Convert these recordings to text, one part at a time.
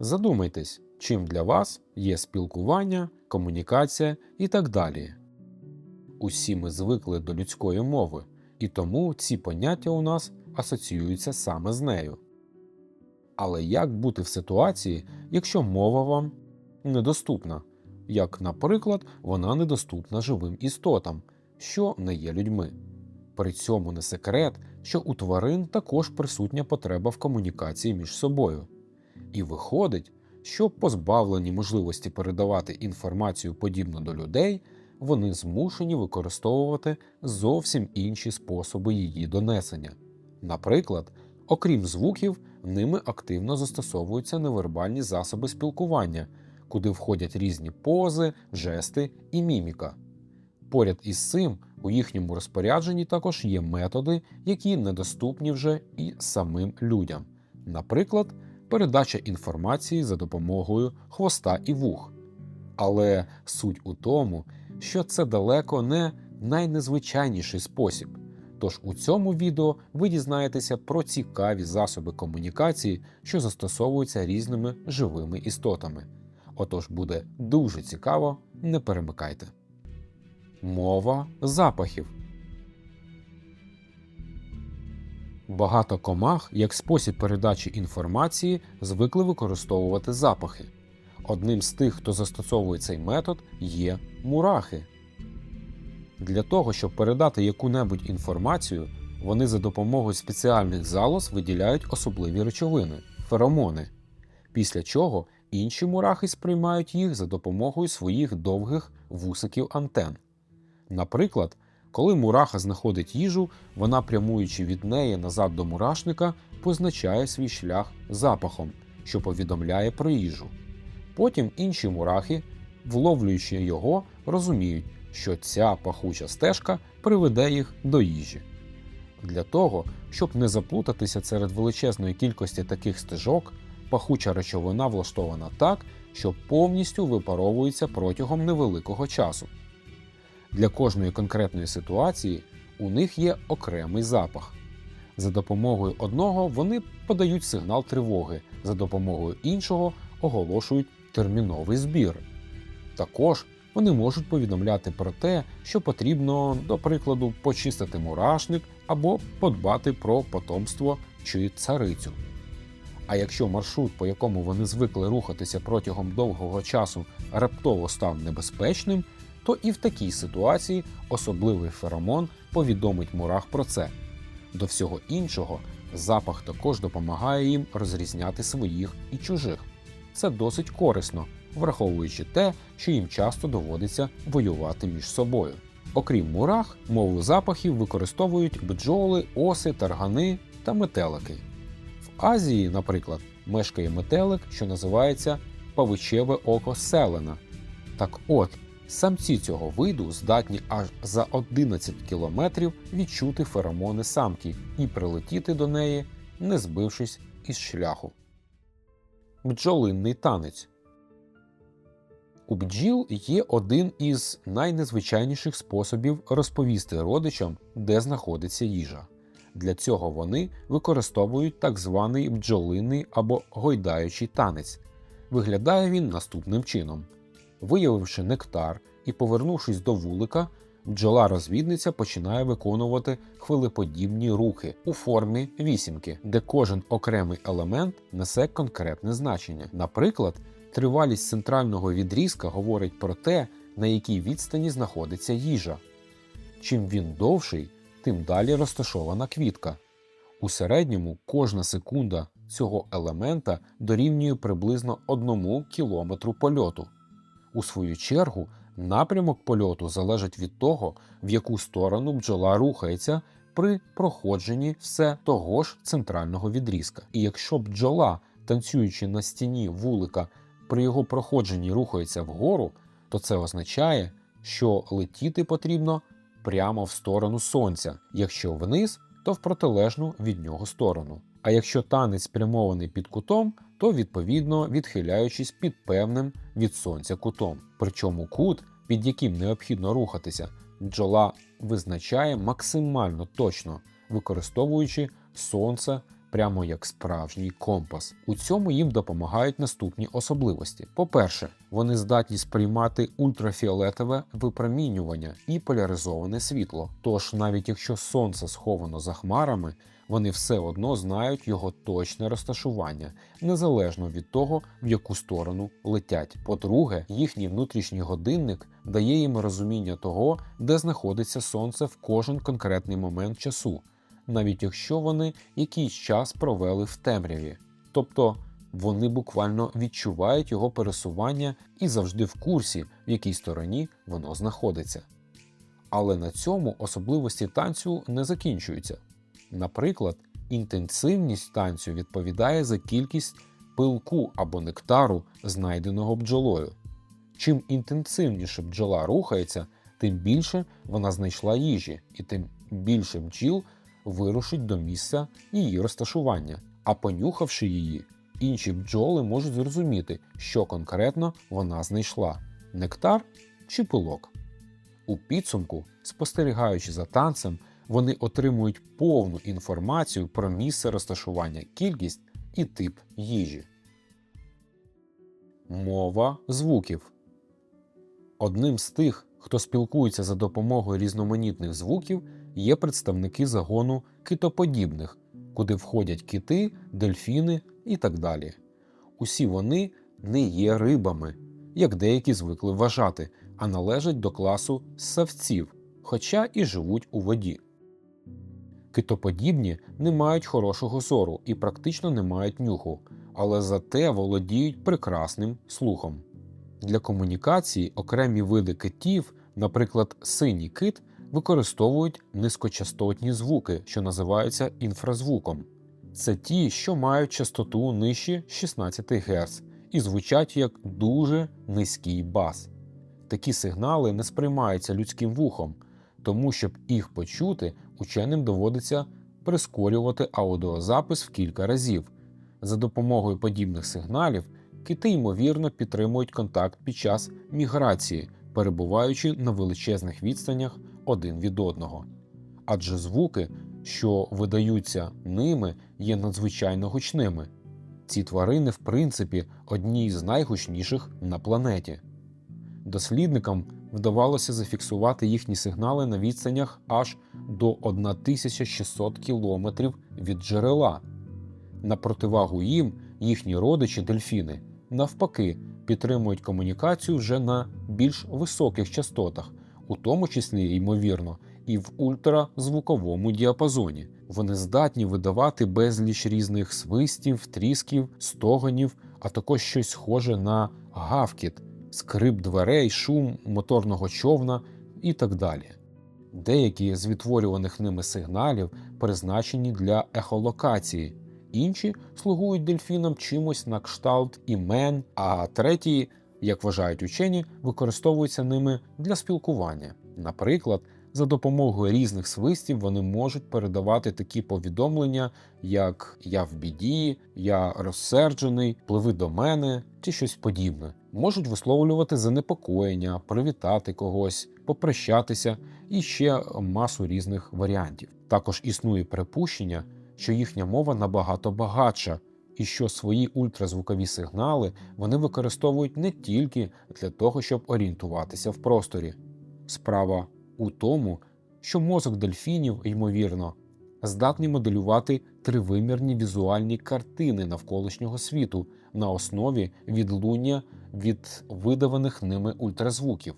Задумайтесь, чим для вас є спілкування, комунікація і так далі. Усі ми звикли до людської мови, і тому ці поняття у нас асоціюються саме з нею. Але як бути в ситуації, якщо мова вам недоступна, як, наприклад, вона недоступна живим істотам, що не є людьми? При цьому не секрет, що у тварин також присутня потреба в комунікації між собою. І виходить, що позбавлені можливості передавати інформацію подібно до людей, вони змушені використовувати зовсім інші способи її донесення. Наприклад, окрім звуків, ними активно застосовуються невербальні засоби спілкування, куди входять різні пози, жести і міміка. Поряд із цим у їхньому розпорядженні також є методи, які недоступні вже і самим людям. Наприклад, передача інформації за допомогою хвоста і вух. Але суть у тому, що це далеко не найнезвичайніший спосіб. Тож у цьому відео ви дізнаєтеся про цікаві засоби комунікації, що застосовуються різними живими істотами. Отож буде дуже цікаво, не перемикайте. Мова запахів. Багато комах як спосіб передачі інформації звикли використовувати запахи. Одним з тих, хто застосовує цей метод, є мурахи. Для того, щоб передати яку-небудь інформацію, вони за допомогою спеціальних залоз виділяють особливі речовини феромони, після чого інші мурахи сприймають їх за допомогою своїх довгих вусиків антен. Наприклад, коли мураха знаходить їжу, вона, прямуючи від неї назад до мурашника, позначає свій шлях запахом, що повідомляє про їжу. Потім інші мурахи, вловлюючи його, розуміють, що ця пахуча стежка приведе їх до їжі. Для того, щоб не заплутатися серед величезної кількості таких стежок, пахуча речовина влаштована так, що повністю випаровується протягом невеликого часу. Для кожної конкретної ситуації у них є окремий запах. За допомогою одного вони подають сигнал тривоги, за допомогою іншого оголошують терміновий збір. Також вони можуть повідомляти про те, що потрібно, до прикладу, почистити мурашник або подбати про потомство чи царицю. А якщо маршрут, по якому вони звикли рухатися протягом довгого часу, раптово став небезпечним, то і в такій ситуації особливий феромон повідомить мурах про це. До всього іншого, запах також допомагає їм розрізняти своїх і чужих. Це досить корисно, враховуючи те, що їм часто доводиться воювати між собою. Окрім мурах, мову запахів використовують бджоли, оси, таргани та метелики. В Азії, наприклад, мешкає метелик, що називається павичеве око селена. Так от, самці цього виду здатні аж за 11 кілометрів відчути феромони самки і прилетіти до неї, не збившись із шляху. Бджолинний танець. У бджіл є один із найнезвичайніших способів розповісти родичам, де знаходиться їжа. Для цього вони використовують так званий бджолинний або гойдаючий танець. Виглядає він наступним чином: виявивши нектар і повернувшись до вулика, бджола-розвідниця починає виконувати хвилеподібні рухи у формі вісімки, де кожен окремий елемент несе конкретне значення. Наприклад, тривалість центрального відрізка говорить про те, на якій відстані знаходиться їжа. Чим він довший, тим далі розташована квітка. У середньому кожна секунда цього елемента дорівнює приблизно 1 кілометру польоту. У свою чергу, напрямок польоту залежить від того, в яку сторону бджола рухається при проходженні все того ж центрального відрізка. І якщо бджола, танцюючи на стіні вулика, при його проходженні рухається вгору, то це означає, що летіти потрібно прямо в сторону сонця, якщо вниз, то в протилежну від нього сторону. А якщо танець спрямований під кутом, то відповідно відхиляючись під певним від сонця кутом. Причому кут, під яким необхідно рухатися, бджола визначає максимально точно, використовуючи сонце прямо як справжній компас. У цьому їм допомагають наступні особливості. По-перше, вони здатні сприймати ультрафіолетове випромінювання і поляризоване світло. Тож, навіть якщо сонце сховано за хмарами, вони все одно знають його точне розташування, незалежно від того, в яку сторону летять. По-друге, їхній внутрішній годинник дає їм розуміння того, де знаходиться сонце в кожен конкретний момент часу, навіть якщо вони якийсь час провели в темряві. Тобто вони буквально відчувають його пересування і завжди в курсі, в якій стороні воно знаходиться. Але на цьому особливості танцю не закінчуються. Наприклад, інтенсивність танцю відповідає за кількість пилку або нектару, знайденого бджолою. Чим інтенсивніше бджола рухається, тим більше вона знайшла їжі, і тим більше бджіл вирушить до місця її розташування. А понюхавши її, інші бджоли можуть зрозуміти, що конкретно вона знайшла нектар чи пилок. У підсумку, спостерігаючи за танцем, вони отримують повну інформацію про місце розташування, кількість і тип їжі. Мова звуків. Одним з тих, хто спілкується за допомогою різноманітних звуків, є представники загону китоподібних, куди входять кити, дельфіни і так далі. Усі вони не є рибами, як деякі звикли вважати, а належать до класу ссавців, хоча і живуть у воді. Китоподібні не мають хорошого зору і практично не мають нюху, але зате володіють прекрасним слухом. Для комунікації окремі види китів, наприклад, синій кит, використовують низькочастотні звуки, що називаються інфразвуком. Це ті, що мають частоту нижче 16 Гц і звучать як дуже низький бас. Такі сигнали не сприймаються людським вухом, тому щоб їх почути, ученим доводиться прискорювати аудіозапис в кілька разів. За допомогою подібних сигналів кити ймовірно підтримують контакт під час міграції, перебуваючи на величезних відстанях один від одного. Адже звуки, що видаються ними, є надзвичайно гучними. Ці тварини, в принципі, одні з найгучніших на планеті. Дослідникам вдавалося зафіксувати їхні сигнали на відстанях аж до 1600 км від джерела. На противагу їм їхні родичі дельфіни навпаки підтримують комунікацію вже на більш високих частотах, у тому числі, ймовірно, і в ультразвуковому діапазоні. Вони здатні видавати безліч різних свистів, трісків, стогонів, а також щось схоже на гавкіт, скрип дверей, шум моторного човна і так далі. Деякі з відтворюваних ними сигналів призначені для ехолокації, інші слугують дельфінам чимось на кшталт імен, а треті, як вважають учені, використовуються ними для спілкування. Наприклад, за допомогою різних свистів вони можуть передавати такі повідомлення, як Я в біді, Я розсерджений, пливи до мене чи щось подібне. Можуть висловлювати занепокоєння, привітати когось, попрощатися і ще масу різних варіантів. Також існує припущення, що їхня мова набагато багатша, і що свої ультразвукові сигнали вони використовують не тільки для того, щоб орієнтуватися в просторі. Справа у тому, що мозок дельфінів, ймовірно, здатний моделювати тривимірні візуальні картини навколишнього світу на основі відлуння від видаваних ними ультразвуків.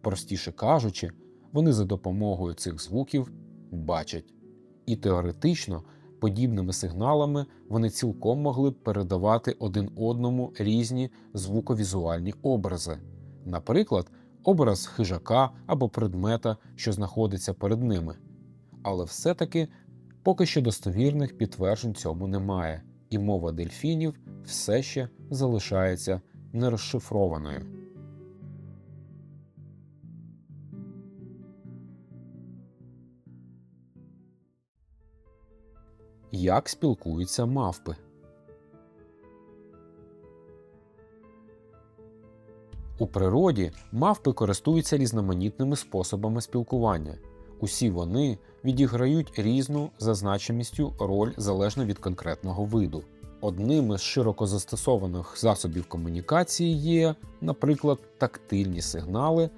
Простіше кажучи, вони за допомогою цих звуків бачать. І теоретично подібними сигналами вони цілком могли б передавати один одному різні звуковізуальні образи. Наприклад, образ хижака або предмета, що знаходиться перед ними. Але все-таки поки що достовірних підтверджень цьому немає, і мова дельфінів все ще залишається нерозшифрованою. Як спілкуються мавпи? У природі мавпи користуються різноманітними способами спілкування. Усі вони відіграють різну за значимістю роль залежно від конкретного виду. Одним із широко застосованих засобів комунікації є, наприклад, тактильні сигнали,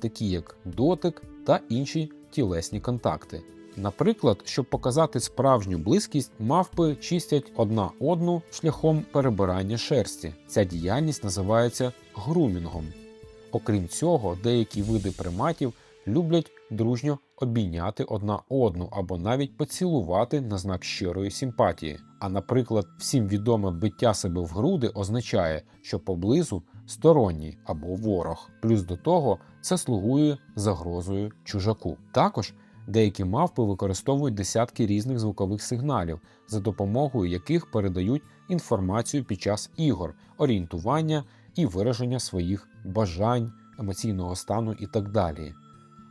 такі як дотик та інші тілесні контакти. Наприклад, щоб показати справжню близькість, мавпи чистять одна одну шляхом перебирання шерсті. Ця діяльність називається грумінгом. Окрім цього, деякі види приматів люблять дружньо обійняти одна одну або навіть поцілувати на знак щирої симпатії. А наприклад, всім відоме биття себе в груди означає, що поблизу сторонній або ворог. Плюс до того це слугує загрозою чужаку. Також деякі мавпи використовують десятки різних звукових сигналів, за допомогою яких передають інформацію під час ігор, орієнтування і вираження своїх бажань, емоційного стану і так далі.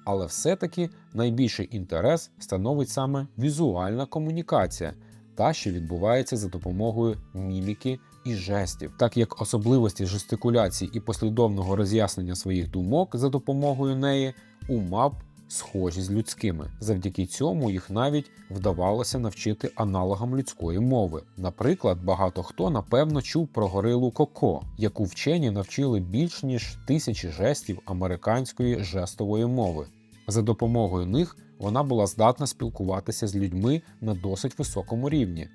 Але все-таки найбільший інтерес становить саме візуальна комунікація, та що відбувається за допомогою міміки і жестів, так як особливості жестикуляції і послідовного роз'яснення своїх думок за допомогою неї у мавп схожі з людськими. Завдяки цьому їх навіть вдавалося навчити аналогам людської мови. Наприклад, багато хто напевно чув про горилу Коко, яку вчені навчили більш ніж тисячі жестів американської жестової мови. За допомогою них вона була здатна спілкуватися з людьми на досить високому рівні,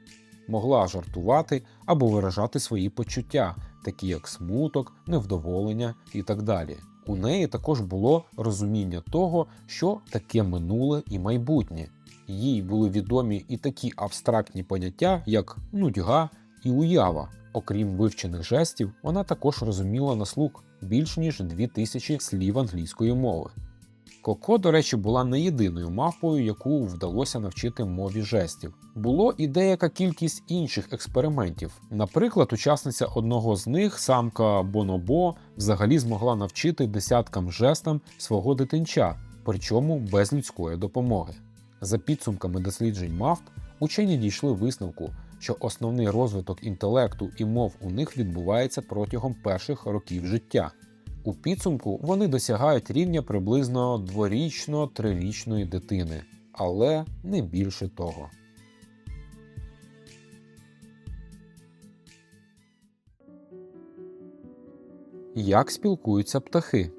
могла жартувати або виражати свої почуття, такі як смуток, невдоволення і так далі. У неї також було розуміння того, що таке минуле і майбутнє. Їй були відомі і такі абстрактні поняття, як нудьга і уява. Окрім вивчених жестів, вона також розуміла на слух більш ніж 2000 слів англійської мови. Коко, до речі, була не єдиною мавпою, яку вдалося навчити мові жестів. Було і деяка кількість інших експериментів. Наприклад, учасниця одного з них, самка Бонобо, взагалі змогла навчити десяткам жестам свого дитинча, причому без людської допомоги. За підсумками досліджень мавп, учені дійшли висновку, що основний розвиток інтелекту і мов у них відбувається протягом перших років життя. У підсумку вони досягають рівня приблизно дворічно-трирічної дитини, але не більше того. Як спілкуються птахи?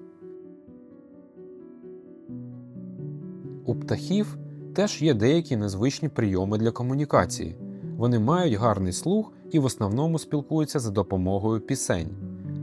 У птахів теж є деякі незвичні прийоми для комунікації. Вони мають гарний слух і в основному спілкуються за допомогою пісень,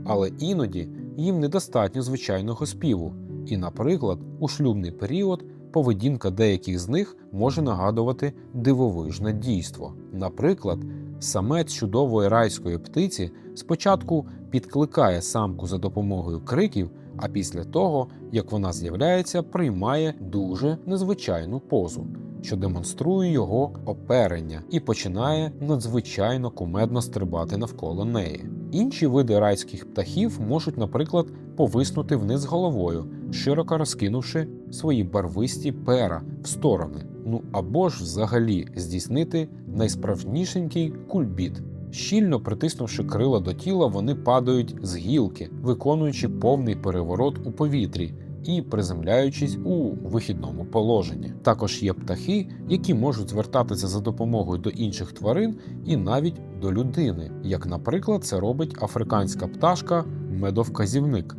але іноді їм недостатньо звичайного співу, і, наприклад, у шлюбний період поведінка деяких з них може нагадувати дивовижне дійство. Наприклад, самець чудової райської птиці спочатку підкликає самку за допомогою криків, а після того, як вона з'являється, приймає дуже незвичайну позу. Що демонструє його оперення і починає надзвичайно кумедно стрибати навколо неї. Інші види райських птахів можуть, наприклад, повиснути вниз головою, широко розкинувши свої барвисті пера в сторони, ну або ж взагалі здійснити найсправжнішенький кульбіт. Щільно притиснувши крила до тіла, вони падають з гілки, виконуючи повний переворот у повітрі і приземляючись у вихідному положенні. Також є птахи, які можуть звертатися за допомогою до інших тварин і навіть до людини, як, наприклад, це робить африканська пташка медовказівник.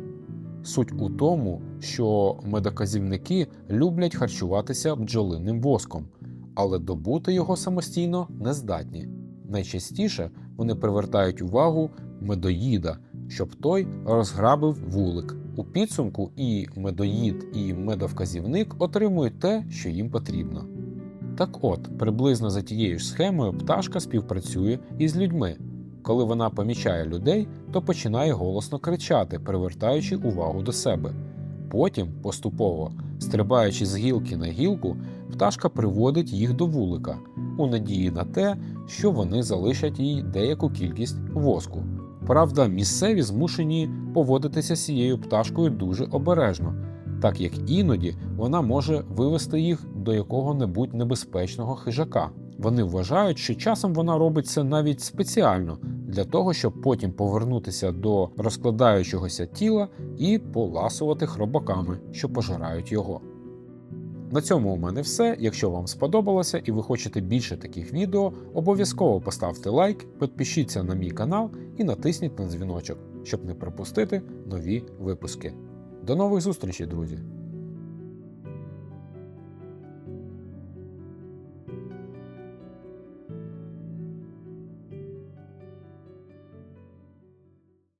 Суть у тому, що медоказівники люблять харчуватися бджолиним воском, але добути його самостійно не здатні. Найчастіше вони привертають увагу медоїда, щоб той розграбив вулик. У підсумку і медоїд, і медовказівник отримують те, що їм потрібно. Так от, приблизно за тією ж схемою пташка співпрацює із людьми. Коли вона помічає людей, то починає голосно кричати, привертаючи увагу до себе. Потім, поступово, стрибаючи з гілки на гілку, пташка приводить їх до вулика у надії на те, що вони залишать їй деяку кількість воску. Правда, місцеві змушені поводитися з цією пташкою дуже обережно, так як іноді вона може вивести їх до якого-небудь небезпечного хижака. Вони вважають, що часом вона робить це навіть спеціально для того, щоб потім повернутися до розкладаючогося тіла і поласувати хробаками, що пожирають його. На цьому у мене все. Якщо вам сподобалося і ви хочете більше таких відео, обов'язково поставте лайк, підпишіться на мій канал і натисніть на дзвіночок, щоб не пропустити нові випуски. До нових зустрічей, друзі!